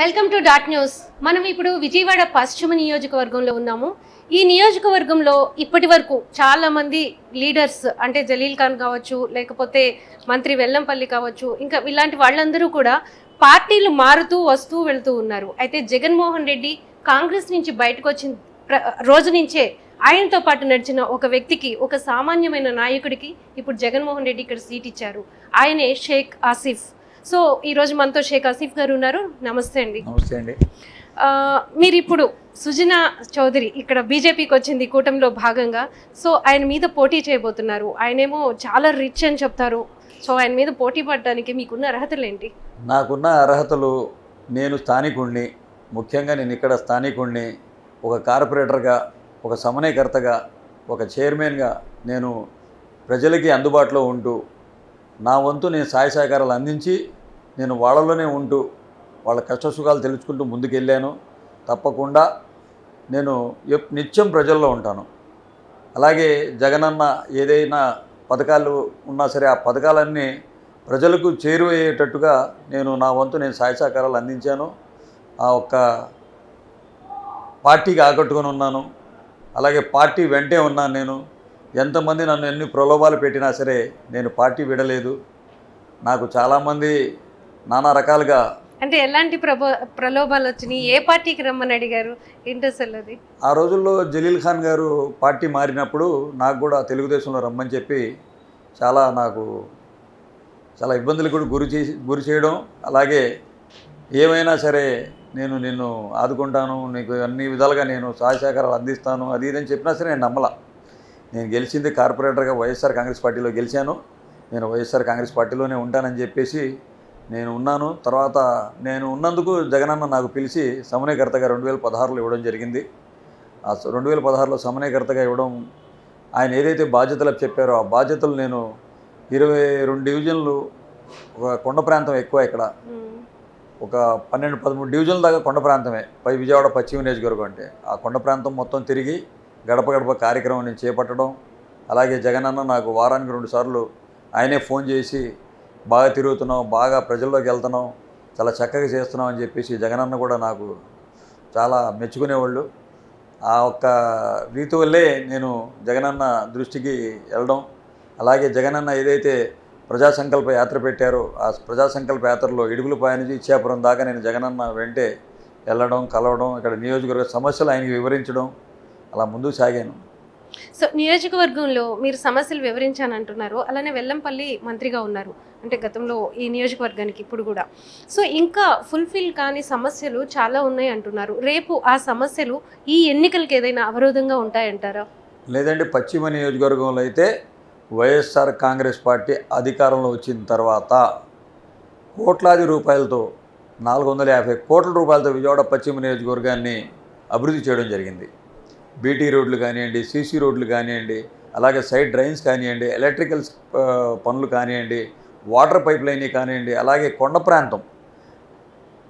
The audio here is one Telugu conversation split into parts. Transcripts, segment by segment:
Welcome to dot news. మనం ఇప్పుడు విజయవాడ పశ్చిమ నియోజకవర్గంలో ఉన్నాము. ఈ నియోజకవర్గంలో ఇప్పటి వరకు చాలా మంది లీడర్స్ అంటే జలీల్ ఖాన్ కావచ్చు లేకపోతే మంత్రి వెల్లంపల్లి కావచ్చు ఇంకా ఇలాంటి వాళ్ళందరూ కూడా పార్టీలు మారుతూ వస్తూ వెళుతూ ఉన్నారు. అయితే జగన్మోహన్ రెడ్డి కాంగ్రెస్ నుంచి బయటకు వచ్చిన ప్ర- రోజు నుంచే ఆయనతో పాటు నడిచిన ఒక వ్యక్తికి ఒక సామాన్యమైన నాయకుడికి ఇప్పుడు జగన్మోహన్ రెడ్డి ఇక్కడ సీట్ ఇచ్చారు. ఆయనే షేక్ ఆసిఫ్. సో ఈరోజు మనతో షేక్ ఆసిఫ్ గారు ఉన్నారు. నమస్తే అండి. నమస్తే అండి. మీరు ఇప్పుడు సుజనా చౌదరి ఇక్కడ బీజేపీకి వచ్చింది కూటమిలో భాగంగా. సో ఆయన మీద పోటీ చేయబోతున్నారు. ఆయనేమో చాలా రిచ్ అని చెప్తారు. సో ఆయన మీద పోటీ పడడానికి మీకున్న అర్హతలు ఏంటి? నాకున్న అర్హతలు నేను స్థానికుణ్ణి ముఖ్యంగా నేను ఇక్కడ స్థానికుణ్ణి ఒక కార్పొరేటర్గా ఒక సమన్వయకర్తగా ఒక చైర్మన్గా నేను ప్రజలకి అందుబాటులో ఉంటూ నా వంతు నేను సహాయ సహకారాలు అందించి నేను వాళ్ళలోనే ఉంటూ వాళ్ళ కష్టసుఖాలు తెలుసుకుంటూ ముందుకెళ్ళాను. తప్పకుండా నేను ఎప్- నిత్యం ప్రజల్లో ఉంటాను. అలాగే జగనన్న ఏదైనా పథకాలు ఉన్నా సరే ఆ పథకాలన్నీ ప్రజలకు చేరువయ్యేటట్టుగా నేను నా వంతు నేను సహాయ సహకారాలు అందించాను. ఆ ఒక్క పార్టీకి ఆకట్టుకొని ఉన్నాను. అలాగే పార్టీ వెంటే ఉన్నాను నేను. ఎంతమంది నన్ను ఎన్ని ప్రలోభాలు పెట్టినా సరే నేను పార్టీ విడలేదు. నాకు చాలామంది నానా రకాలుగా అంటే ఎలాంటి ప్రభో ప్రలోభాలు వచ్చినాయి? ఏ పార్టీకి రమ్మని అడిగారు? ఏంటో అసలు అది? ఆ రోజుల్లో జలీల్ ఖాన్ గారు పార్టీ మారినప్పుడు నాకు కూడా తెలుగుదేశంలో రమ్మని చెప్పి చాలా నాకు చాలా ఇబ్బందులు కూడా గురి చేసి గురి చేయడం. అలాగే ఏమైనా సరే నేను నిన్ను ఆదుకుంటాను నీకు అన్ని విధాలుగా నేను సహాయ సహకారాలు అందిస్తాను అది ఇదని చెప్పినా సరే నేను నమ్మలా. నేను గెలిచింది కార్పొరేటర్గా వైఎస్ఆర్ కాంగ్రెస్ పార్టీలో గెలిచాను. నేను వైఎస్ఆర్ కాంగ్రెస్ పార్టీలోనే ఉంటానని చెప్పేసి నేను ఉన్నాను. తర్వాత నేను ఉన్నందుకు జగనన్న నాకు పిలిచి సమన్వయకర్తగా రెండు వేల పదహారులో ఇవ్వడం జరిగింది. ఆ రెండు వేల పదహారులో సమన్వయకర్తగా ఇవ్వడం ఆయన ఏదైతే బాధ్యతలు చెప్పారో ఆ బాధ్యతలు నేను ఇరవై రెండు డివిజన్లు ఒక కొండ ప్రాంతం ఎక్కువ ఇక్కడ. ఒక పన్నెండు పదమూడు డివిజన్ల దాకా కొండ ప్రాంతమే. పై విజయవాడ పశ్చిమ నియోజకవర్గం అంటే. ఆ కొండ ప్రాంతం మొత్తం తిరిగి గడప గడప కార్యక్రమం నేను చేపట్టడం అలాగే జగనన్న నాకు వారానికి రెండుసార్లు ఆయనే ఫోన్ చేసి బాగా తిరుగుతున్నాం బాగా ప్రజల్లోకి వెళ్తున్నాం చాలా చక్కగా చేస్తున్నాం అని చెప్పేసి జగనన్న కూడా నాకు చాలా మెచ్చుకునేవాళ్ళు. ఆ ఒక్క రీతి వల్లే నేను జగనన్న దృష్టికి వెళ్ళడం అలాగే జగనన్న ఏదైతే ప్రజా సంకల్ప యాత్ర పెట్టారో ఆ ప్రజా సంకల్ప యాత్రలో ఇడుగులపాయ నుంచి ఇచ్చాపురం దాకా నేను జగనన్న వెంటే వెళ్ళడం కలవడం ఇక్కడ నియోజకవర్గ సమస్యలు ఆయనకి వివరించడం అలా ముందుకు సాగాను. సో నియోజకవర్గంలో మీరు సమస్యలు వివరించాను అంటున్నారు అలానే వెల్లంపల్లి మంత్రిగా ఉన్నారు. అంటే గతంలో ఈ నియోజకవర్గానికి ఇప్పుడు కూడా. సో ఇంకా ఫుల్ఫిల్ కాని సమస్యలు చాలా ఉన్నాయి అంటున్నారు. రేపు ఆ సమస్యలు ఈ ఎన్నికలకి ఏదైనా అవరోధంగా ఉంటాయంటారా? లేదంటే పశ్చిమ నియోజకవర్గంలో అయితే వైఎస్ఆర్ కాంగ్రెస్ పార్టీ అధికారంలో వచ్చిన తర్వాత కోట్లాది రూపాయలతో నాలుగు వందల యాభై కోట్ల రూపాయలతో విజయవాడ పశ్చిమ నియోజకవర్గాన్ని అభివృద్ధి చేయడం జరిగింది. బీటీ రోడ్లు కానివ్వండి సీసీ రోడ్లు కానివ్వండి అలాగే సైడ్ డ్రైన్స్ కానివ్వండి ఎలక్ట్రికల్ పనులు కానివ్వండి వాటర్ పైప్ లైన్ కానివ్వండి అలాగే కొండ ప్రాంతం.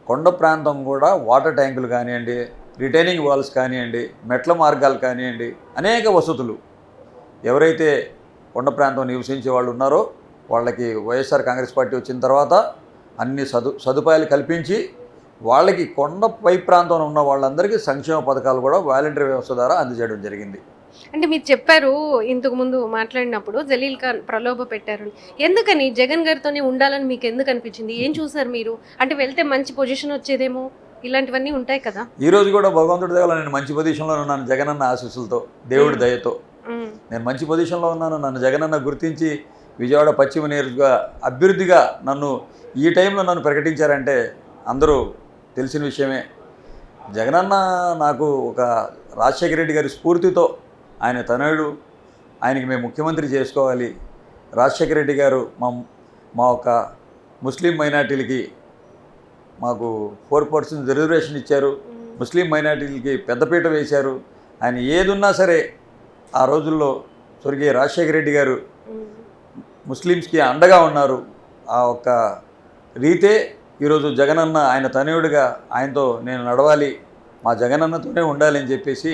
కొండ ప్రాంతం కూడా వాటర్ ట్యాంకులు కానివ్వండి రిటైనింగ్ వాల్స్ కానివ్వండి మెట్ల మార్గాలు కానివ్వండి అనేక వసతులు. ఎవరైతే కొండ ప్రాంతం నివసించే వాళ్ళు ఉన్నారో వాళ్ళకి వైఎస్ఆర్ కాంగ్రెస్ పార్టీ వచ్చిన తర్వాత అన్ని సదు సదుపాయాలు కల్పించి వాళ్ళకి కొండ పై ప్రాంతంలో ఉన్న వాళ్ళందరికీ సంక్షేమ పథకాలు కూడా వాలంటీర్ వ్యవస్థ ద్వారా అందజేయడం జరిగింది. అంటే మీరు చెప్పారు ఇంతకు ముందు మాట్లాడినప్పుడు జలీల్ ఖాన్ ప్రలోభ పెట్టారు. ఎందుకని జగన్ గారితోనే ఉండాలని మీకు ఎందుకు అనిపించింది? ఏం చూసారు మీరు? అంటే వెళ్తే మంచి పొజిషన్ వచ్చేదేమో? ఇలాంటివన్నీ ఉంటాయి కదా? ఈ రోజు కూడా భగవంతుడి దగ్గర నేను మంచి పొజిషన్లో ఉన్నాను జగనన్న ఆశీస్సులతో దేవుడి దయతో. నేను మంచి పొజిషన్లో ఉన్నాను నన్ను జగనన్న గుర్తించి విజయవాడ పశ్చిమ నియోజక అభ్యర్థిగా నన్ను ఈ టైంలో నన్ను ప్రకటించారంటే అందరూ తెలిసిన విషయమే. జగనన్న నాకు ఒక రాజశేఖర రెడ్డి గారి స్ఫూర్తితో ఆయన తనయుడు ఆయనకి మేము ముఖ్యమంత్రి చేసుకోవాలి. రాజశేఖర రెడ్డి గారు మా మా ఒక ముస్లిం మైనార్టీలకి మాకు ఫోర్ పర్సెంట్ రిజర్వేషన్ ఇచ్చారు. ముస్లిం మైనార్టీలకి పెద్దపీట వేశారు. ఆయన ఏదున్నా సరే ఆ రోజుల్లో స్వర్గీయ రాజశేఖర రెడ్డి గారు. ముస్లిమ్స్కి అండగా ఉన్నారు. ఆ ఒక్క రీతే ఈరోజు జగనన్న ఆయన తనయుడిగా ఆయనతో నేను నడవాలి మా జగనన్నతోనే ఉండాలని చెప్పేసి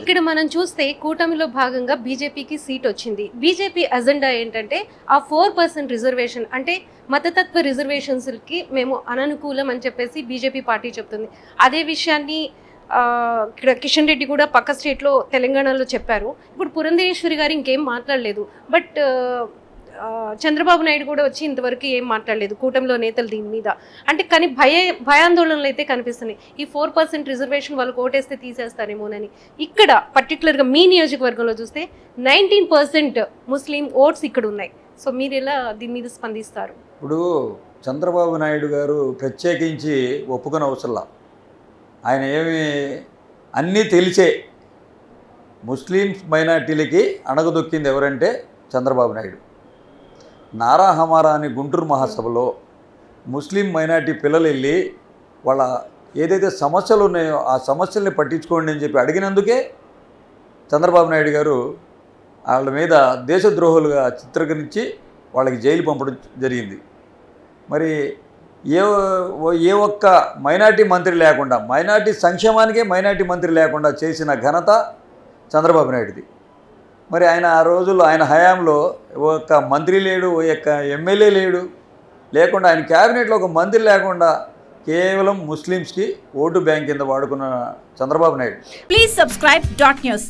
ఇక్కడ మనం చూస్తే కూటమిలో భాగంగా బీజేపీకి సీట్ వచ్చింది. బీజేపీ అజెండా ఏంటంటే ఆ ఫోర్ పర్సెంట్ రిజర్వేషన్ అంటే మతతత్వ రిజర్వేషన్స్కి మేము అననుకూలం అని చెప్పేసి బీజేపీ పార్టీ చెప్తుంది. అదే విషయాన్ని ఇక్కడ కిషన్ రెడ్డి కూడా పక్క స్టేట్లో తెలంగాణలో చెప్పారు. ఇప్పుడు పురంధేశ్వరి గారు ఇంకేం మాట్లాడలేదు. బట్ చంద్రబాబు నాయుడు కూడా వచ్చి ఇంతవరకు ఏం మాట్లాడలేదు. కూటమిలో నేతలు దీని మీద. అంటే కానీ భయ భయాందోళనలు అయితే కనిపిస్తున్నాయి. ఈ ఫోర్ పర్సెంట్ రిజర్వేషన్ వాళ్ళు ఓటేస్తే తీసేస్తారేమోనని. ఇక్కడ పర్టికులర్గా మీ నియోజకవర్గంలో చూస్తే నైన్టీన్ పర్సెంట్ ముస్లిం ఓట్స్ ఇక్కడ ఉన్నాయి. సో మీరు ఎలా దీని మీద స్పందిస్తారు? ఇప్పుడు చంద్రబాబు నాయుడు గారు ప్రత్యేకించి ఒప్పుకొని అవసరంలా. ఆయన ఏమి అన్నీ తెలిసే ముస్లిమ్స్ మైనార్టీలకి అణగదొక్కింది ఎవరంటే చంద్రబాబు నాయుడు. నారా హమారా అని గుంటూరు మహాసభలో ముస్లిం మైనార్టీ పిల్లలు వెళ్ళి వాళ్ళ ఏదైతే సమస్యలు ఉన్నాయో ఆ సమస్యల్ని పట్టించుకోండి అని చెప్పి అడిగినందుకే చంద్రబాబు నాయుడు గారు వాళ్ళ మీద దేశద్రోహులుగా చిత్రీకరించి వాళ్ళకి జైలు పంపడం జరిగింది. మరి ఏ ఓ- ఏ ఒక్క మైనార్టీ మంత్రి లేకుండా మైనార్టీ సంక్షేమానికే మైనార్టీ మంత్రి లేకుండా చేసిన ఘనత చంద్రబాబు నాయుడుది. మరి ఆయన ఆ రోజుల్లో ఆయన హయాంలో ఒక్క మంత్రి లేడు ఓ యొక్క ఎమ్మెల్యే లేడు. లేకుండా ఆయన క్యాబినెట్లో ఒక మంత్రి లేకుండా కేవలం ముస్లిమ్స్కి ఓటు బ్యాంక్ కింద వాడుకున్న Chandrababu Naidu. Please subscribe dot news